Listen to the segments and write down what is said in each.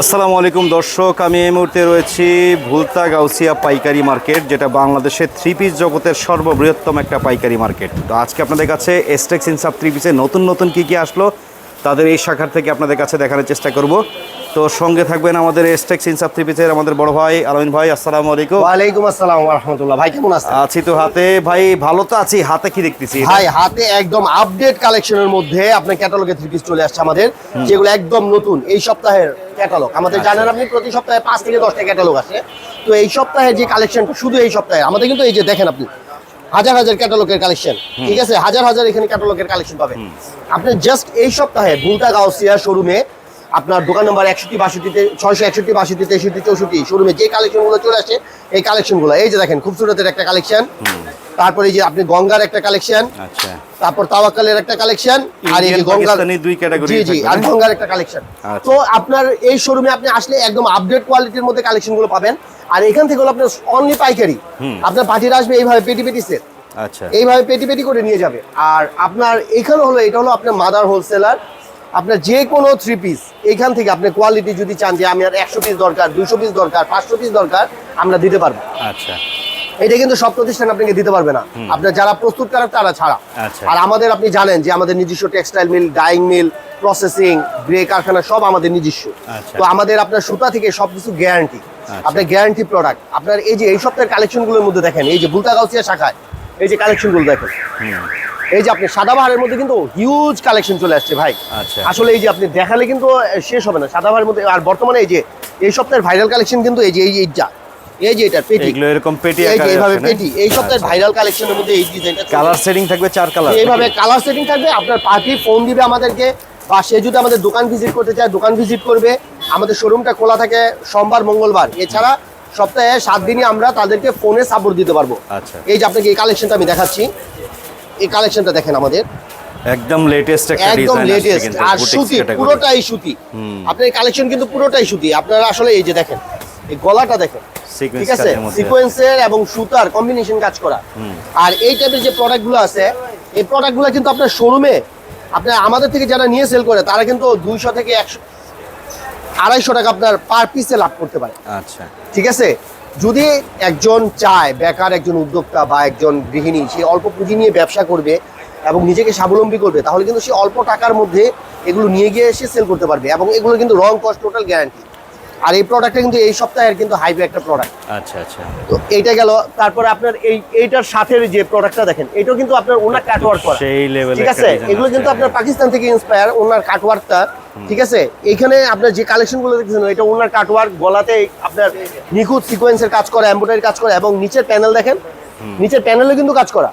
আসসালামু আলাইকুম দর্শক, আমি এই মুহূর্তে রয়েছি ভুলতা গাউসিয়া পাইকারি মার্কেট, যেটা বাংলাদেশের থ্রি পিস জগতের সর্ববৃহত্তম একটা পাইকারি মার্কেট। তো আজকে আপনাদের কাছে এস্টেক্স ইনসাপ থ্রি পিসে নতুন নতুন কি কি আসলো, তাদের এই শাখার থেকে আপনাদের কাছে দেখানোর চেষ্টা করব। তো সঙ্গে থাকবেন আমাদের এসটেক্স পিসের আমাদের বড় ভাই আলমিন ভাই আসসালামু আলাইকুম। ওয়ালাইকুম আসসালাম রহমতুল্লাহ। ভাই কেমন আছেন? আছি তো হাতে। ভাই ভালো তো আছি হাতে কি দেখতেছি? ভাই হাতে একদম আপডেট কালেকশনের মধ্যে আপনার ক্যাটালগে থ্রি পিস চলে আসছে আমাদের। যেগুলো একদম নতুন এই সপ্তাহের ক্যাটালগ আমাদের জানেন আপনি প্রতি সপ্তাহে পাঁচ থেকে দশটা ক্যাটালগ আসে। তো এই সপ্তাহে যে কালেকশনটা শুধু এই সপ্তাহে আমাদের কিন্তু এই যে দেখেন আপনি হাজার হাজার ক্যাটালগের কালেকশন ঠিক আছে? হাজার হাজার এখানে ক্যাটালগের কালেকশন পাবেন। আপনি জাস্ট এই সপ্তাহে ভুলতা গাউসিয়া শোরুমে আপনার দোকান নম্বর একষট্টি বাষট্টিতে ছয়শো একষট্টি বাষট্টি তেষট্টি চৌষট্টি শোরুমে যে কালেকশনগুলো চলে আসে এই কালেকশনগুলো এই যে দেখেন খুব খুবসুরতের একটা কালেকশন তারপরে যে আপনি গঙ্গার একটা কালেকশন আচ্ছা। তারপর তাওয়াক্কালের একটা কালেকশন আর এই গঙ্গার দুই category জি জি আর গঙ্গার একটা কালেকশন আচ্ছা। তো আপনার এই শোরুমে আপনি আসলে একদম আপডেট কোয়ালিটির মধ্যে কালেকশনগুলো পাবেন। আর এখান থেকে হলো আপনার অনলি পাইকারি। আপনার পার্টিরা আসবে এইভাবে পেটি পেটি সেট আচ্ছা। এইভাবে পেটি পেটি করে নিয়ে যাবে। আর আপনার এখানে হলো এটা হলো আপনার মাদার হোলসেলার আপনার যে কোনো থ্রি পিস এখান থেকে আপনি কোয়ালিটি যদি চান যে আমি আর একশো পিস দরকার দুশো পিস দরকার পাঁচশো পিস দরকার আমরা দিতে পারব। আচ্ছা। এটা কিন্তু সব প্রতিষ্ঠান আপনাকে দিতে পারবে না। আপনার যারা প্রস্তুতকারক তারা ছাড়া। আচ্ছা। আর আমাদের আপনি জানেন যে আমাদের নিজস্ব textile mill dyeing mill processing grey কারখানা সব আমাদের নিজস্ব। আচ্ছা। তো আমাদের আপনার সুতা থেকে সবকিছু গ্যারান্টি আচ্ছা। আপনার গ্যারান্টি প্রোডাক্ট আপনার এই যে এই সপ্তাহের কালেকশনগুলোর মধ্যে দেখেন এই যে বুলতাগাউসিয়া শাখায় এই যে কালেকশনগুলো দেখেন। এই যে আপনি সাদাবাহারের মধ্যে কিন্তু হিউজ কালেকশন চলে আসছে ভাই। আচ্ছা। আসলে এই যে আপনি দেখালে কিন্তু শেষ হবে না। সাদাবাহারের মধ্যে আর বর্তমানে এই যে এই সপ্তাহের ভাইরাল কালেকশন কিন্তু এই যে এই এইটা। এই যে এটা পেটি। এগুলো এরকম পেটি আকারে এইভাবে পেটি। এই সপ্তাহের ভাইরাল কালেকশনের মধ্যে এই ডিজাইনটা কালার সেটিং থাকবে চার কালার এইভাবে কালার সেটিং থাকবে। আপনার পার্টি ফোন দিবে আমাদেরকে বা সে যদি আমাদের দোকান ভিজিট করতে চায় দোকান ভিজিট করবে। আমাদের শোরুমটা খোলা থাকে সোমবার মঙ্গলবার। এছাড়া সপ্তাহে সাত দিনই আমরা তাদেরকে ফোনে সাপোর্ট দিতে পারব। আচ্ছা। এই যে আপনাকে এই কালেকশনটা আমি দেখাচ্ছি। এই কালেকশনটা দেখেন আমাদের। একদম লেটেস্ট একটা একদম ডিজাইন লেটেস্ট আর সুতি পুরোটাই সুতি। আপনার কালেকশন কিন্তু পুরোটাই সুতি। আপনারা আসলে এই যে দেখেন এই গলাটা দেখেন ঠিক আছে? সিকোয়েন্সের এবং সুতার কম্বিনেশন কাজ করা। আর এই টাইপের যে প্রোডাক্টগুলো আছে এই প্রোডাক্টগুলো কিন্তু আপনার শোরুমে আপনার আমাদের থেকে যারা নিয়ে সেল করে তারা কিন্তু দুইশো থেকে একশো আড়াইশো টাকা আপনার পার পিসে লাভ করতে পারে। আচ্ছা। ঠিক আছে? যদি একজন চায় বেকার একজন উদ্যোক্তা বা একজন গৃহিণী সে অল্প পুঁজি নিয়ে ব্যবসা করবে এবং নিজেকে স্বাবলম্বী করবে তাহলে কিন্তু সে অল্প টাকার মধ্যে এগুলো নিয়ে গিয়ে সে সেল করতে পারবে এবং এগুলো কিন্তু রং কস্ট টোটাল গ্যারান্টি আর এই প্রোডাক্টটা কিন্তু এই সপ্তাহের কিন্তু হাইবে একটা প্রোডাক্ট আচ্ছা আচ্ছা। তো এইটা গেল তারপরে আপনার এই এইটার সাথে যে প্রোডাক্টটা দেখেন এটাও কিন্তু আপনার ওনার কাটওয়ার্ক করা। সেই লেভেলের ঠিক আছে? এগুলো কিন্তু আপনার পাকিস্তান থেকে ইন্সপায়ার ওনার কাটওয়ার্কটা ঠিক আছে? এখানে আপনার যে কালেকশনগুলো দেখছেন এটা ওনার কাটওয়ার্ক গলাতে আপনার নিখুঁত সিকোয়েন্সের কাজ করা এমব্রয়ডারি কাজ করা এবং নিচের প্যানেল দেখেন নিচের প্যানেলে কিন্তু কাজ করা।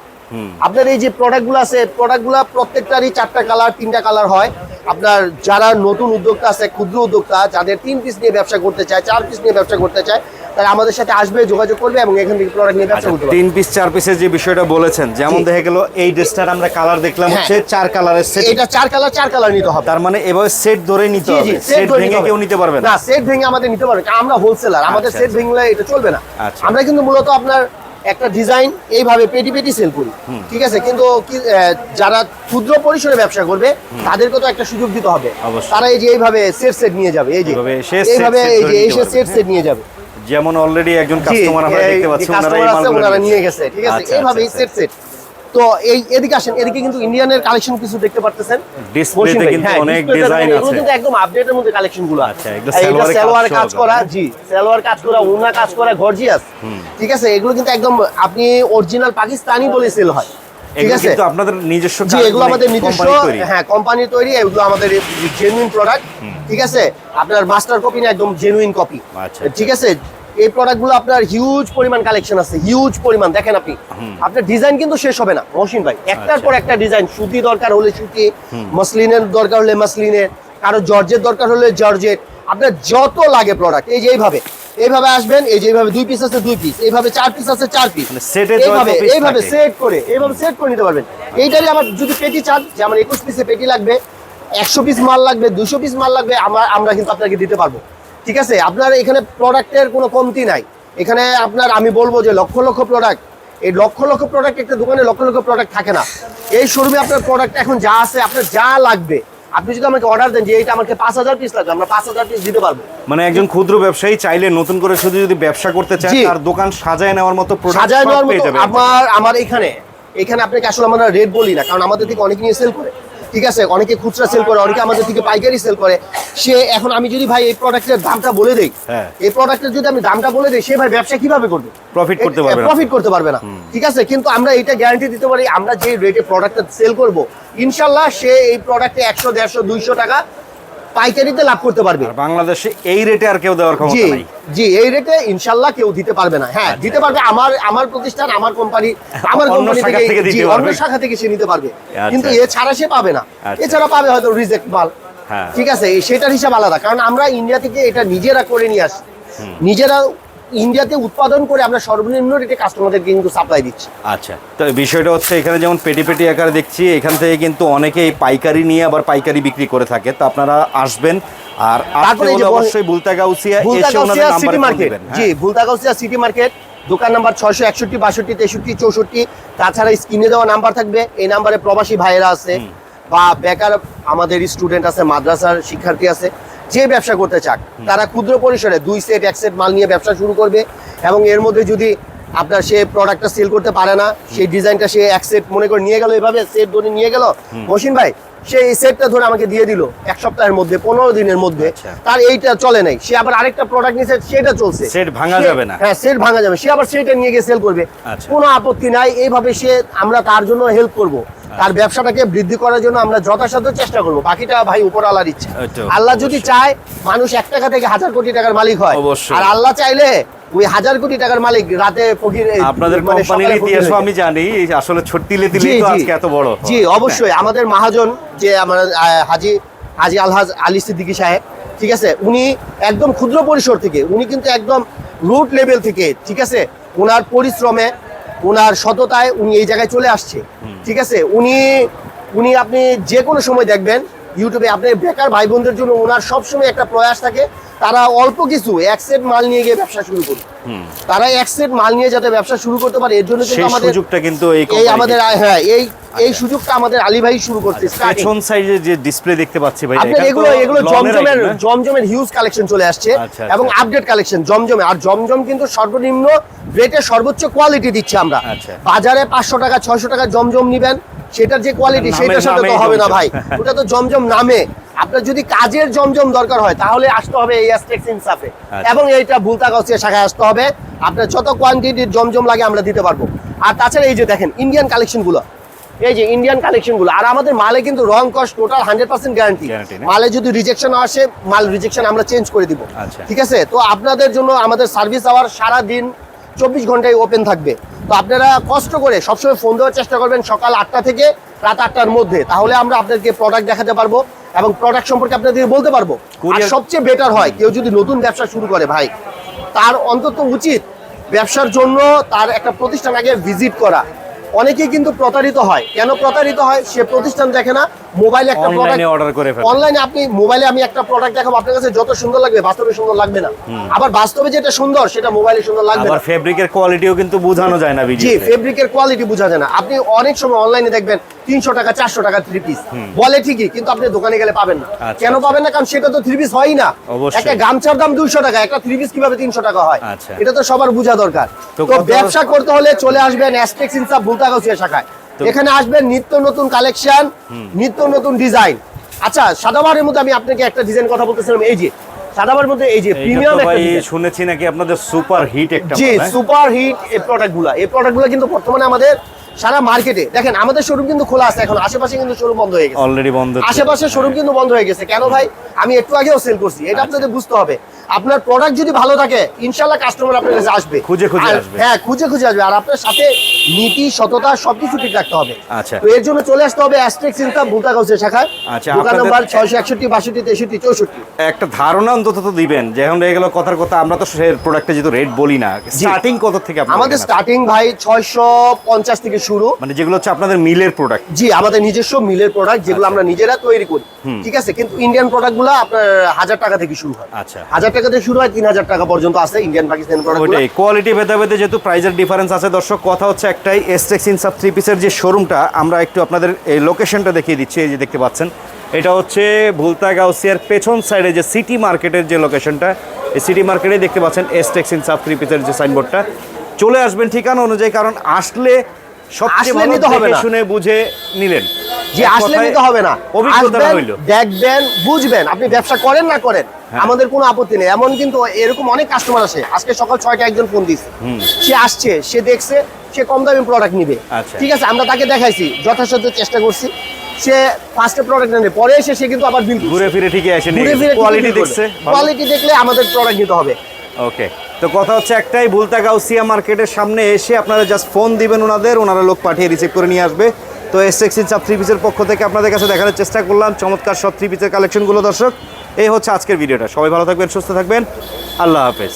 আপনার এই যে প্রোডাক্টগুলো আছে প্রোডাক্টগুলো প্রত্যেকটারই চারটা কালার তিনটা কালার হয়। আপনার যারা নতুন উদ্যোক্তা আছে ক্ষুদ্র উদ্যোক্তা যাদের তিন পিস নিয়ে ব্যবসা করতে চায় চার পিস নিয়ে ব্যবসা করতে চায় তারা আমাদের সাথে আসবে যোগাযোগ করবে এবং এখান থেকে প্রোডাক্ট নিয়ে ব্যবসা করতে তিন পিস চার পিসের যে বিষয়টা বলেছেন যেমন। দেখা গেল এই ড্রেসটার আমরা কালার দেখলাম হ্যাঁ। হচ্ছে চার কালারের সেট এটা চার কালার চার কালার নিতে হবে। তার মানে এভাবে সেট ধরে নিতে হবে। সেট ভেঙে কেউ নিতে পারবে না। সেট ভেঙে আমাদের নিতে পারবে কারণ আমরা হোলসেলার আমাদের আচ্ছা, সেট আচ্ছা। ভেঙলে এটা চলবে না। আচ্ছা। আমরা কিন্তু মূলত আপনার একটা ডিজাইন এইভাবে পেটি পেটি সেল করি ঠিক আছে? কিন্তু যারা ক্ষুদ্র পরিসরে ব্যবসা করবে তাদেরকে তো একটা সুযোগ দিতে হবে। তারা এই যে এইভাবে সেট সেট নিয়ে যাবে এই যে এইভাবে এই যে এসে সেট সেট নিয়ে যাবে। যেমন অলরেডি একজন কাস্টমার আমরা দেখতে পাচ্ছি ওনারা এই মালগুলো নিয়ে গেছে। ঠিক আছে? আচ্ছা, এইভাবে আচ্ছা, সেট সেট তো এই এদিকে আসেন এদিকে কিন্তু ইন্ডিয়ানের কালেকশন কিছু দেখতে পারতেছেন। ভাই, কিন্তু হ্যাঁ, অনেক এগুলো আছে। কিন্তু একদম আপডেটের মধ্যে কালেকশনগুলো আচ্ছা, এগুলো আর এটা কাজ সালোয়ার কাজ করা? জি সালোয়ার কাজ করা উনা কাজ করা গর্জিয়াস ঠিক আছে? এগুলো কিন্তু একদম আপনি অরিজিনাল পাকিস্তানি বলে সেল হয়। ঠিক আছে? কিন্তু আপনাদের নিজস্ব জি এগুলো আমাদের নিজস্ব হ্যাঁ কোম্পানি তৈরি এগুলো আমাদের জেনুইন প্রোডাক্ট ঠিক আছে? আপনার মাস্টার কপি না একদম জেনুইন কপি আচ্ছা। ঠিক আছে? এই প্রোডাক্টগুলো আপনার হিউজ পরিমাণ কালেকশন আছে হিউজ পরিমাণ দেখেন আপনি। আপনার ডিজাইন কিন্তু শেষ হবে না মহসিন ভাই। একটার আচ্ছা। পর একটা ডিজাইন সুতি দরকার হলে সুতি মসলিনের দরকার হলে মসলিনের কারও জর্জের দরকার হলে জর্জের। আপনার যত লাগে প্রোডাক্ট এই যে এইভাবে এইভাবে আসবেন এই যে এইভাবে দুই পিস আছে দুই পিস এইভাবে চার পিস আছে চার পিস মানে এইভাবে এইভাবে সেট করে এইভাবে সেট করে নিতে পারবেন। এইটারই আমার যদি পেটি চান যে আমার একুশ পিসে পেটি লাগবে একশো পিস মাল লাগবে দুশো পিস মাল লাগবে আমরা আমরা কিন্তু আপনাকে দিতে পারব। ঠিক আছে? আপনার এখানে প্রোডাক্টের কোনো কমতি নাই। এখানে আপনার আমি বলব যে লক্ষ লক্ষ প্রোডাক্ট এই লক্ষ লক্ষ প্রোডাক্ট একটা দোকানে লক্ষ লক্ষ প্রোডাক্ট থাকে না। এই শোরুমে আপনার প্রোডাক্ট এখন যা আছে আপনার যা লাগবে আপনি যদি আমাকে অর্ডার দেন যে এটা আমাকে পাঁচ হাজার পিস লাগবে আমরা পাঁচ হাজার পিস দিতে পারব। মানে একজন ক্ষুদ্র ব্যবসায়ী চাইলে নতুন করে শুধু যদি ব্যবসা করতে চায় জি। তার দোকান সাজায় নেওয়ার মতো সাজায় নেওয়ার মতো আমার আমার এখানে এখানে আপনাকে আসলে আমরা রেট বলি না কারণ আমাদের থেকে অনেক নিয়ে সেল করে। ঠিক আছে অনেকে খুচরা সেল করে অনেকে আমাদের থেকে পাইকারি সেল করে সে এখন আমি যদি ভাই এই প্রোডাক্টের দামটা বলে দেই হ্যাঁ। এই প্রোডাক্টের যদি আমি দামটা বলে দেই সে ভাই ব্যবসা কীভাবে করবে প্রফিট করতে পারবে না। প্রফিট করতে পারবে না ঠিক আছে কিন্তু আমরা এটা গ্যারান্টি দিতে পারি আমরা যে রেটে প্রোডাক্টটা সেল করব ইনশাল্লাহ সে এই প্রোডাক্টে একশো দেড়শো দুইশো টাকা পাইকারিতে লাভ করতে পারবে। বাংলাদেশে এই রেটে আর কেউ দেওয়ার ক্ষমতা নাই। জি এই রেটে ইনশাল্লাহ কেউ দিতে পারবে না। হ্যাঁ দিতে পারবে আমার আমার প্রতিষ্ঠান আমার কোম্পানি আমার কোম্পানি শাখা থেকে জি, অন্য শাখা থেকে সে নিতে পারবে। কিন্তু কিন্তু এছাড়া সে পাবে না। আচ্ছা। এছাড়া পাবে হয়তো রিজেক্ট মাল। হ্যাঁ। ঠিক আছে সেটার হিসাব আলাদা। কারণ আমরা ইন্ডিয়া থেকে এটা নিজেরা করে নিয়ে আসি নিজেরা ইন্ডিয়াতে উৎপাদন করে আমরা সর্বনিম্ন রেটে কাস্টমারদেরকে কিন্তু সাপ্লাই দিচ্ছি। আচ্ছা তো বিষয়টা হচ্ছে এখানে যেমন পেটি পেটি আকারে দেখছি এখান থেকে কিন্তু অনেকেই পাইকারি নিয়ে আবার পাইকারি বিক্রি করে থাকে। তো আপনারা আসবেন আর তারপরে অবশ্যই বুলতা গাউসিয়া এসে ভুলতাগাউসিয়া ওনাদের city market G Bhultagausia city market দোকান নাম্বার ছয়শো একষট্টি বাষট্টি তেষট্টি চৌষট্টি। তাছাড়া স্ক্রিনে দেওয়া নাম্বার থাকবে এই নাম্বারে প্রবাসী ভাইয়েরা আছে বা বেকার আমাদের স্টুডেন্ট আছে মাদ্রাসার শিক্ষার্থী আছে। যে ব্যবসা করতে চাক তারা ক্ষুদ্র পরিসরে দুই সেট এক সেট মাল নিয়ে ব্যবসা শুরু করবে এবং এর মধ্যে যদি আপনার সে প্রোডাক্টটা সেল করতে পারে না সেই ডিজাইনটা সে এক সেট মনে করে নিয়ে গেল এভাবে সেট ধরে নিয়ে গেল। মসিন ভাই সে এই সেটটা ধরে আমাকে দিয়ে দিল এক সপ্তাহের মধ্যে পনেরো দিনের মধ্যে। আচ্ছা। তার এইটা চলে নাই। সে আবার আরেকটা প্রোডাক্ট নিয়েছে সেটা চলছে। Set ভাঙা যাবে না। হ্যাঁ সেট ভাঙা যাবে। সে আবার সেটা নিয়ে গিয়ে সেল করবে। আচ্ছা। কোনো আপত্তি নাই এইভাবে সে আমরা তার জন্য হেল্প করব। তার ব্যবসাটাকে বৃদ্ধি করার জন্য আমরা যথাসাধ্য চেষ্টা করব। বাকিটা ভাই উপর আল্লাহর ইচ্ছা। আল্লাহ যদি চায় মানুষ এক টাকা থেকে হাজার কোটি টাকার মালিক হয়। আর আল্লাহ চাইলে ওই হাজার কোটি টাকার মালিক রাতে ফকির আপনাদের কোম্পানির আমি জানি আসলে ছট্টিলে তিলে জি, তো আজকে এত বড়। জি অবশ্যই। আমাদের মহাজন যে আমার হাজি হাজি আলহাজ আলী সিদ্দিকী সাহেব ঠিক আছে? উনি একদম ক্ষুদ্র পরিসর থেকে উনি কিন্তু একদম রুট লেভেল থেকে ঠিক আছে? ওনার পরিশ্রমে ওনার সততায় উনি এই জায়গায় চলে আসছে ঠিক আছে? উনি উনি আপনি যে কোনো সময় দেখবেন ইউটিউবে আপনি বেকার ভাই বোনদের জন্য ওনার সবসময় একটা প্রয়াস থাকে তারা অল্প কিছু এক সেট মাল নিয়ে গিয়ে ব্যবসা শুরু করবে তারা এক সেট মাল নিয়ে যাতে ব্যবসা শুরু করতে পারে এর জন্য কিন্তু আমাদের সুযোগটা কিন্তু এই আমাদের হ্যাঁ এই এই সুযোগটা আমাদের আলী ভাই শুরু করছে starting। পেছন সাইজে যে ডিসপ্লে দেখতে পাচ্ছি ভাই এগুলো এগুলো জমজমের জমজমের হিউজ কালেকশন চলে আসছে আচ্ছা, এবং আচ্ছা। Update collection জমজমে। আর জমজম কিন্তু সর্বনিম্ন রেটের সর্বোচ্চ কোয়ালিটি দিচ্ছে আমরা। আচ্ছা। বাজারে পাঁচশো টাকা ছয়শো টাকা জমজম নিবেন। সেটার যে কোয়ালিটি সেটার সাথে তো হবে না ভাই। ওটা তো জমজম নামে। আপনার যদি কাজের জমজম দরকার হয় তাহলে আসতে হবে এই অ্যাস্টেক্স ইনসাফে আচ্ছা। এবং এইটা বুলতা গাউসিয়া শাখায় আসতে হবে। আপনার যত কোয়ান্টিটির জমজম লাগে আমরা দিতে পারব। আর তাছাড়া এই যে দেখেন ইন্ডিয়ান কালেকশনগুলো এই যে ইন্ডিয়ান কালেকশনগুলো আর আমাদের মালে কিন্তু রং cost total hundred percent guarantee মালে যদি রিজেকশন আসে মাল রিজেকশন আমরা চেঞ্জ করে দিব। আচ্ছা। ঠিক আছে? তো আপনাদের জন্য আমাদের সার্ভিস আওয়ার সারা দিন চব্বিশ ঘন্টায় ওপেন থাকবে। তো আপনারা কষ্ট করে সবসময় ফোন দেওয়ার চেষ্টা করবেন সকাল আটটা থেকে রাত আটটার মধ্যে। তাহলে আমরা আপনাদেরকে প্রোডাক্ট দেখাতে পারব এবং প্রোডাক্ট সম্পর্কে আপনাদেরকে বলতে পারব। আর সবচেয়ে বেটার হয় কেউ যদি নতুন ব্যবসা শুরু করে ভাই তার অন্তত উচিত ব্যবসার জন্য তার একটা প্রতিষ্ঠান আগে ভিজিট করা। অনেকেই কিন্তু প্রতারিত হয়। কেন প্রতারিত হয়? সে প্রতিষ্ঠান দেখে না মোবাইলে একটা অনলাইনে অর্ডার করে ফেলে অনলাইনে আপনি মোবাইলে আমি একটা প্রোডাক্ট দেখাবো আপনার কাছে যত সুন্দর লাগবে বাস্তবে সুন্দর লাগবে না। আবার বাস্তবে যেটা সুন্দর সেটা মোবাইলে সুন্দর লাগবে না। ফেব্রিকের কোয়ালিটিও কিন্তু বোঝানো যায় না জি ফেব্রিকের কোয়ালিটি বোঝা যায় না। আপনি অনেক সময় অনলাইনে দেখবেন তিনশো টাকা চারশো টাকা থ্রি পিস বলে ঠিকই কিন্তু আপনি দোকানে গেলে পাবেন না। আচ্ছা, কেন আচ্ছা। পাবেন না? কারণ সেটা তো থ্রি পিস হয়ই না। একটা গামছার দাম দুইশো টাকা একটা থ্রি পিস কীভাবে তিনশো টাকা হয়? আচ্ছা। এটা তো সবার বোঝা দরকার। তো ব্যবসা করতে হলে চলে আসবেন অ্যাস্টেক্স ইনসাফ শাখায়। এখানে আসবেন নিত্য নতুন কালেকশন নিত্য নতুন ডিজাইন আচ্ছা সাদাবারের মধ্যে আমি আপনাকে একটা ডিজাইন কথা বলতেছিলাম এই যে সাদাবারের মধ্যে এই যে প্রিমিয়াম একটা শুনেছি নাকি আপনাদের সুপার হিট একটা জি হ্যাঁ? সুপার হিট এই প্রোডাক্টগুলো এই প্রোডাক্টগুলো কিন্তু বর্তমানে আমাদের সারা মার্কেটে দেখেন আমাদের শোরুম কিন্তু খোলা আছে এখন আশেপাশে কিন্তু শোরুম বন্ধ হয়ে গেছে। অলরেডি বন্ধ আশেপাশে শোরুম কিন্তু বন্ধ হয়ে গেছে। কেন ভাই? আমি একটু আগেও সেল করছি এটা আচ্ছা। আপনাদের বুঝতে হবে। আপনার প্রোডাক্ট যদি ভালো থাকে ইনশাল্লাহ কাস্টমার আপনার কাছে আসবে। খুঁজে খুঁজে আসবে। হ্যাঁ খুঁজে খুঁজে আসবে। আর আপনার সাথে নীতি সততা সবকিছু ঠিক রাখতে হবে। আচ্ছা। তো এর জন্য চলে আসতে হবে অ্যাস্ট্রিক্স ইনকাম ভুলতা গাউসের শাখায়। আচ্ছা, দোকান নাম্বার ছয়শো একষট্টি বাষট্টি তেষট্টি চৌষট্টি। একটা ধারণা অন্তত তো দিবেন যে এখন গেল কথার কথা আমরা তো সে প্রোডাক্টে যেহেতু রেট বলি না। স্টার্টিং কত থেকে আপনাদের আমাদের স্টার্টিং ভাই ছয়শো পঞ্চাশ থেকে শুরু। মানে যেগুলো হচ্ছে আপনাদের মিলের প্রোডাক্ট জি আমাদের নিজস্ব মিলের প্রোডাক্ট যেগুলো আমরা নিজেরা তৈরি করি। ঠিক আছে? কিন্তু ইন্ডিয়ান প্রোডাক্টগুলো আপনার হাজার টাকা থেকে শুরু হয়। আচ্ছা। হাজার টাকা থেকে শুরু হয় তিন হাজার টাকা পর্যন্ত আছে ইন্ডিয়ান পাকিস্তানি প্রোডাক্ট কোয়ালিটি ভেদে ভেদে যেহেতু প্রাইজের ডিফারেন্স আছে দর্শক কথা হচ্ছে একটাই এসটেক্স থ্রি পিসের যে শোরুমটা আমরা একটু আপনাদের এই লোকেশনটা দেখিয়ে দিচ্ছি এই যে দেখতে পাচ্ছেন। এটা হচ্ছে ভুলতা গাউসিয়ার পেছন সাইডে যে সিটি মার্কেটের যে লোকেশনটা এই সিটি মার্কেটে দেখতে পাচ্ছেন এসটেক্স ইন সাব থ্রি পিসের যে সাইনবোর্ডটা চলে আসবেন ঠিকানা অনুযায়ী কারণ আসলে সবচেয়ে ভালো হবে শুনে বুঝে নিলেন। যে আসলে নিতে হবে না। অভিজ্ঞতা দেখবেন বুঝবেন। আপনি ব্যবসা করেন না করেন। আমাদের কোনো আপত্তি নেই। এমন কিন্তু এরকম অনেক কাস্টমার আসে। আজকে সকাল ছয়টা একজন ফোন দিছে সে আসছে সে দেখছে সে কম দামি প্রোডাক্ট নিবে। আচ্ছা। ঠিক আছে আমরা তাকে দেখাইছি যথাসাধ্য চেষ্টা করছি। সে ফার্স্টে প্রোডাক্ট নেবে পরে এসে সে কিন্তু আবার বিল ঘুরে ফিরে ঠিকই এসে ঘুরে ফিরে কোয়ালিটি দেখছে কোয়ালিটি দেখলে আমাদের প্রোডাক্ট নিতে হবে। ওকে তো কথা হচ্ছে একটাই ভুলতা গাউসিয়া মার্কেটের সামনে এসে আপনারা জাস্ট ফোন দিবেন ওনাদের ওনারা লোক পাঠিয়ে রিসিভ করে নিয়ে আসবে। তো এস এক্সিন সাব থ্রি পিসের পক্ষ থেকে আপনাদের কাছে দেখানোর চেষ্টা করলাম। চমৎকার সব থ্রি পিসের কালেকশনগুলো দর্শক। এই হচ্ছে আজকের ভিডিওটা। সবাই ভালো থাকবেন সুস্থ থাকবেন। আল্লাহ হাফেজ।